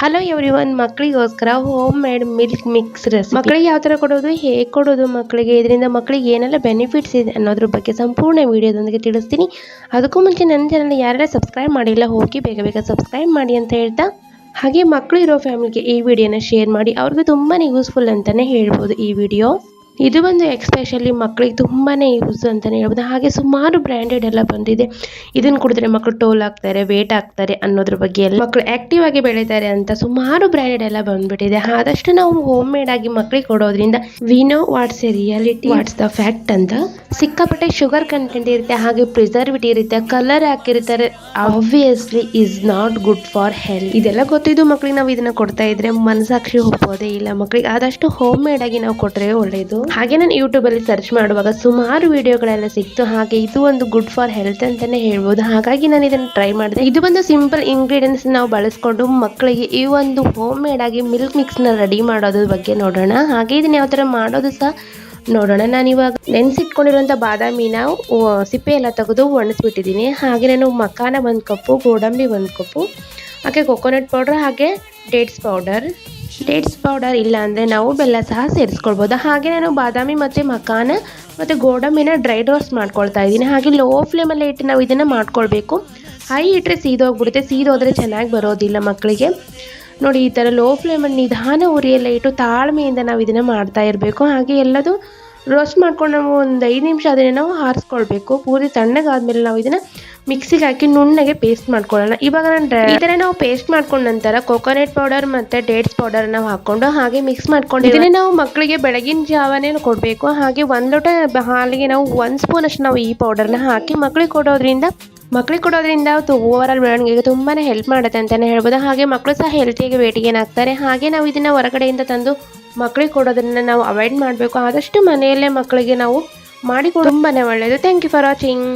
Hello everyone ಮಕ್ಕಳಿಗೋಸ್ಕರ home made milk mix recipe ಮಕ್ಕಳಿಗೆ ಯಾವ ಥರ ಕೊಡೋದು, ಹೇಗೆ ಕೊಡೋದು ಮಕ್ಕಳಿಗೆ ಇದರಿಂದ ಮಕ್ಕಳಿಗೆ ಏನೆಲ್ಲ ಬೆನಿಫಿಟ್ಸ್ ಇದೆ ಅನ್ನೋದ್ರ ಬಗ್ಗೆ ಸಂಪೂರ್ಣ ವಿಡಿಯೋದೊಂದಿಗೆ ತಿಳಿಸ್ತೀನಿ. ಅದಕ್ಕೂ ಮುಂಚೆ ನನ್ನ ಚಾನಲ್ ಯಾರೆಲ್ಲ ಸಬ್ಸ್ಕ್ರೈಬ್ ಮಾಡಿಲ್ಲ, ಹೋಗಿ ಬೇಗ ಬೇಗ ಸಬ್ಸ್ಕ್ರೈಬ್ ಮಾಡಿ ಅಂತ ಹೇಳ್ತಾ, ಹಾಗೆ ಮಕ್ಕಳು ಇರೋ ಫ್ಯಾಮಿಲಿಗೆ ಈ ವಿಡಿಯೋನ ಶೇರ್ ಮಾಡಿ, ಅವ್ರಿಗೆ ತುಂಬಾ ಯೂಸ್ಫುಲ್ ಅಂತಲೇ ಹೇಳ್ಬೋದು ಈ ವಿಡಿಯೋ. ಇದು ಒಂದು ಎಕ್ಸ್ಪೆಷಲಿ ಮಕ್ಕಳಿಗೆ ತುಂಬಾ ಯೂಸ್ ಅಂತಲೇ ಹೇಳ್ಬೋದು. ಹಾಗೆ ಸುಮಾರು ಬ್ರ್ಯಾಂಡೆಡ್ ಎಲ್ಲ ಬಂದಿದೆ. ಇದನ್ನು ಕುಡಿದ್ರೆ ಮಕ್ಕಳು ಟೋಲ್ ಆಗ್ತಾರೆ ವೇಟ್ ಆಗ್ತಾರೆ ಅನ್ನೋದ್ರ ಬಗ್ಗೆ ಎಲ್ಲ ಮಕ್ಕಳು ಆಕ್ಟಿವ್ ಆಗಿ ಬೆಳೀತಾರೆ ಅಂತ ಸುಮಾರು ಬ್ರ್ಯಾಂಡೆಡ್ ಎಲ್ಲ ಬಂದ್ಬಿಟ್ಟಿದೆ. ಆದಷ್ಟು ನಾವು ಹೋಮ್ ಮೇಡ್ ಆಗಿ ಮಕ್ಕಳಿಗೆ ಕೊಡೋದ್ರಿಂದ we know what's a reality what's the fact ಅಂತ ಸಿಕ್ಕಾಪಟ್ಟೆ ಶುಗರ್ ಕಂಟೆಂಟ್ ಇರುತ್ತೆ, ಹಾಗೆ ಪ್ರಿಸರ್ವಿಟಿ ಇರುತ್ತೆ, ಕಲರ್ ಹಾಕಿರ್ತಾರೆ. Obviously is not good for health. ಇದೆಲ್ಲ ಗೊತ್ತಿದ್ದು ಮಕ್ಕಳಿಗೆ ನಾವು ಇದನ್ನ ಕೊಡ್ತಾ ಇದ್ರೆ ಮನಸಾಕ್ಷಿ ಒಪ್ಪೋದೇ ಇಲ್ಲ ಮಕ್ಕಳಿಗೆ ಆದಷ್ಟು ಹೋಮ್ ಮೇಡ್ ಆಗಿ ನಾವು ಕೊಟ್ಟರೆ ಒಳ್ಳೇದು. ಹಾಗೆ ನಾನು ಯೂಟ್ಯೂಬಲ್ಲಿ ಸರ್ಚ್ ಮಾಡುವಾಗ ಸುಮಾರು ವಿಡಿಯೋಗಳೆಲ್ಲ ಸಿಕ್ತು. ಹಾಗೆ ಇದು ಒಂದು ಗುಡ್ ಫಾರ್ ಹೆಲ್ತ್ ಅಂತಲೇ ಹೇಳ್ಬೋದು. ಹಾಗಾಗಿ ನಾನು ಇದನ್ನು ಟ್ರೈ ಮಾಡಿದೆ. ಇದು ಒಂದು ಸಿಂಪಲ್ ಇಂಗ್ರೀಡಿಯೆಂಟ್ಸ್ ನಾವು ಬಳಸ್ಕೊಂಡು ಮಕ್ಕಳಿಗೆ ಈ ಒಂದು ಹೋಮ್ ಮೇಡ್ ಆಗಿ ಮಿಲ್ಕ್ ಮಿಕ್ಸ್ನ ರೆಡಿ ಮಾಡೋದ್ರ ಬಗ್ಗೆ ನೋಡೋಣ. ಹಾಗೆ ಇದನ್ನ ಯಾವ ಥರ ಮಾಡೋದು ಸಹ ನೋಡೋಣ. ನಾನು ಇವಾಗ ನೆನೆಸಿಟ್ಕೊಂಡಿರುವಂಥ ಬಾದಾಮಿನ ಸಿಪ್ಪೆ ಎಲ್ಲ ತೆಗೆದು ಒಣಸ್ಬಿಟ್ಟಿದ್ದೀನಿ. ಹಾಗೆ ನಾನು ಮಕಾನ ಒಂದು ಕಪ್ಪು, ಗೋಡಂಬಿ ಒಂದು ಕಪ್ಪು, ಹಾಗೆ ಕೊಕೊನಟ್ ಪೌಡ್ರ್ ಹಾಗೆ ಡೇಟ್ಸ್ ಪೌಡರ್ ಡೇಟ್ಸ್ ಪೌಡರ್ ಇಲ್ಲ ಅಂದರೆ ನಾವು ಬೆಲ್ಲ ಸಹ ಸೇರಿಸ್ಕೊಳ್ಬೋದು. ಹಾಗೆ ನಾನು ಬಾದಾಮಿ ಮತ್ತು ಮಕಾನ ಮತ್ತು ಗೋಡಂಬಿನ ಡ್ರೈ ರೋಸ್ಟ್ ಮಾಡ್ಕೊಳ್ತಾ ಇದ್ದೀನಿ. ಹಾಗೆ ಲೋ ಫ್ಲೇಮಲ್ಲೇ ಇಟ್ಟು ನಾವು ಇದನ್ನು ಮಾಡ್ಕೊಳ್ಬೇಕು. ಹೈ ಇಟ್ಟರೆ ಸೀದೋಗ್ಬಿಡುತ್ತೆ. ಸೀದೋದ್ರೆ ಚೆನ್ನಾಗಿ ಬರೋದಿಲ್ಲ ಮಕ್ಕಳಿಗೆ. ನೋಡಿ, ಈ ಥರ ಲೋ ಫ್ಲೇಮಲ್ಲಿ ನಿಧಾನ ಉರಿಯೆಲ್ಲ ಇಟ್ಟು ತಾಳ್ಮೆಯಿಂದ ನಾವು ಇದನ್ನು ಮಾಡ್ತಾ ಇರಬೇಕು. ಹಾಗೆ ಎಲ್ಲದು ರೋಸ್ಟ್ ಮಾಡ್ಕೊಂಡು ನಾವು ಒಂದು ಐದು ನಿಮಿಷ ಅದನ್ನು ನಾವು ಹಾರಿಸ್ಕೊಳ್ಬೇಕು. ಪೂರಿ ತಣ್ಣಗಾದ್ಮೇಲೆ ನಾವು ಇದನ್ನು ಮಿಕ್ಸಿಗೆ ಹಾಕಿ ನುಣ್ಣಗೆ ಪೇಸ್ಟ್ ಮಾಡ್ಕೊಳ್ಳೋಣ. ಇವಾಗ ನಾನು ಈ ಥರ ನಾವು ಪೇಸ್ಟ್ ಮಾಡ್ಕೊಂಡ ನಂತರ ಕೊಕೊನಟ್ ಪೌಡರ್ ಮತ್ತು ಡೇಟ್ಸ್ ಪೌಡರ್ನ ಹಾಕ್ಕೊಂಡು ಹಾಕೊಂಡು ಹಾಗೆ ಮಿಕ್ಸ್ ಮಾಡ್ಕೊಂಡು ಇದನ್ನೇ ನಾವು ಮಕ್ಕಳಿಗೆ ಬೆಳಗಿನ ಜಾವನೇ ಕೊಡಬೇಕು. ಹಾಗೆ ಒಂದು ಲೋಟ ಹಾಲಿಗೆ ನಾವು ಒಂದು ಸ್ಪೂನ್ ಅಷ್ಟು ನಾವು ಈ ಪೌಡರ್ನ ಹಾಕಿ ಮಕ್ಕಳಿಗೆ ಕೊಡೋದ್ರಿಂದ ಮಕ್ಕಳಿಗೆ ಕೊಡೋದ್ರಿಂದ ಓವರ್ ಆಲ್ ಬೆಳವಣಿಗೆಗೆ ತುಂಬಾ ಹೆಲ್ಪ್ ಮಾಡುತ್ತೆ ಅಂತಲೇ ಹೇಳ್ಬೋದು. ಹಾಗೆ ಮಕ್ಕಳು ಸಹ ಹೆಲ್ತಿಯಾಗಿ ಆಗ್ತಾರೆ ಹಾಗೆ ನಾವು ಇದನ್ನು ಹೊರಗಡೆಯಿಂದ ತಂದು ಮಕ್ಕಳಿಗೆ ಕೊಡೋದನ್ನ ನಾವು ಅವಾಯ್ಡ್ ಮಾಡಬೇಕು. ಆದಷ್ಟು ಮನೆಯಲ್ಲೇ ಮಕ್ಕಳಿಗೆ ನಾವು ಮಾಡಿ ತುಂಬಾ ಒಳ್ಳೆಯದು ಥ್ಯಾಂಕ್ ಯು ಫಾರ್ ವಾಚಿಂಗ್